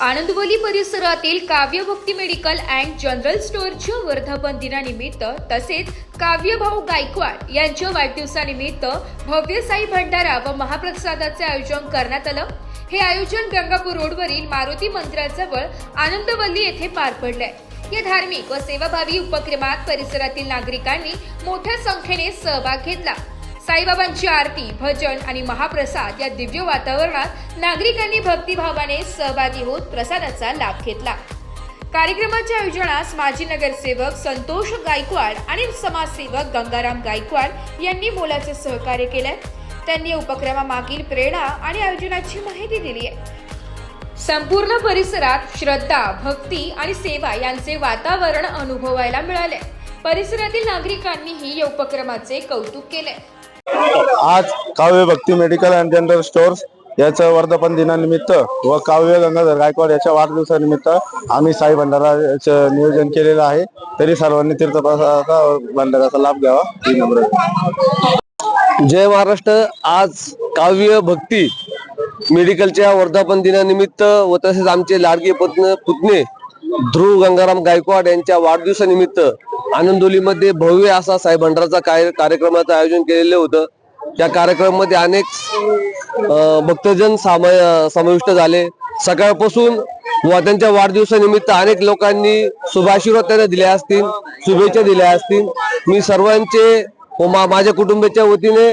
आनंदवली परिसरातील Kavyabhakti medical and general स्टोअरच्या वर्धापन दिनानिमित्त तसेच काव्यभाऊ गायकवाड यांच्या वाढदिवसानिमित्त भव्य साई भंडारा व महाप्रसादाचे आयोजन करण्यात आलं. हे आयोजन गंगापूर रोडवरील मारुती मंदिराजवळ आनंदवल्ली येथे पार पडले या धार्मिक व सेवाभावी उपक्रमात परिसरातील नागरिकांनी मोठ्या संख्येने सहभाग घेतला. साईबाबांची आरती भजन आणि महाप्रसाद या दिव्य वातावरणात नागरिकांनी भक्तिभावाने सहभागी होत प्रसादाचा लाभ घेतला. कार्यक्रमाच्या आयोजनास माजी नगरसेवक संतोष गायकवाड आणि समाजसेवक गंगाराम गायकवाड यांनी मोलाचे सहकार्य केले. त्यांनी या उपक्रमामागील प्रेरणा आणि आयोजनाची माहिती दिली आहे. संपूर्ण परिसरात श्रद्धा भक्ती आणि सेवा यांचे वातावरण अनुभवायला मिळाले. परिसरातील नागरिकांनीही या उपक्रमाचे कौतुक केले. आज Kavya Bhakti medical and general stores याचं वर्धापन दिनानिमित्त व काव्य गंगाधर गायकवाड याच्या वाढदिवसानिमित्त आम्ही साई भंडाराचं नियोजन केलेलं आहे. तरी सर्वांनी तीर्थप्रसादाचा भंडाराचा लाभ घ्यावा. ही नम्र जय महाराष्ट्र. आज काव्य भक्ती मेडिकलच्या वर्धापन दिनानिमित्त व तसेच आमचे लाडके पत्न पुतणे ध्रुव गंगाराम गायकवाड यांच्या वाढदिवसानिमित्त आनंदोलीमध्ये भव्य असा साई भंडाराचा काय कार्यक्रमाचं आयोजन केलेलं होतं. त्या कार्यक्रमामध्ये अनेक भक्तजन सामाय समाविष्ट झाले. सकाळपासून व त्यांच्या वाढदिवसानिमित्त अनेक लोकांनी शुभाशीर्वाद त्यांना दिल्या असतील शुभेच्छा दिल्या असतील. मी सर्वांचे व माझ्या कुटुंबाच्या वतीने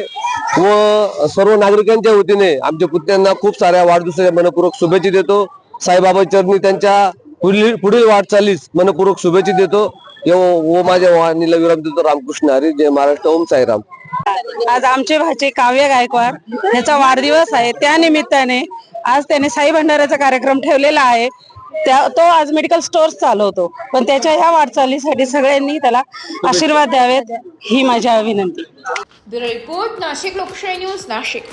व सर्व नागरिकांच्या वतीने आमच्या पुत्यांना खूप साऱ्या वाढदिवसाच्या मनपूर्वक शुभेच्छा देतो. साईबाबा चरणी त्यांच्या पुढील पुढील वाटचालीस मनपूर्वक शुभेच्छा देतो. व व माझ्या वाणीला विराम देतो रामकृष्ण हरी जय महाराष्ट्र ओम साईराम. आज आमचे भाचे काव्य गायकवाड याचा वाढदिवस आहे त्या निमित्ताने आज त्याने साई भंडाराचा कार्यक्रम ठेवलेला आहे. त्या तो आज मेडिकल स्टोअर्स चालवतो पण त्याच्या ह्या वाटचालीसाठी सगळ्यांनी त्याला आशीर्वाद द्यावेत ही माझी विनंती ब्युरो रिपोर्ट नाशिक लोकशाही न्यूज नाशिक.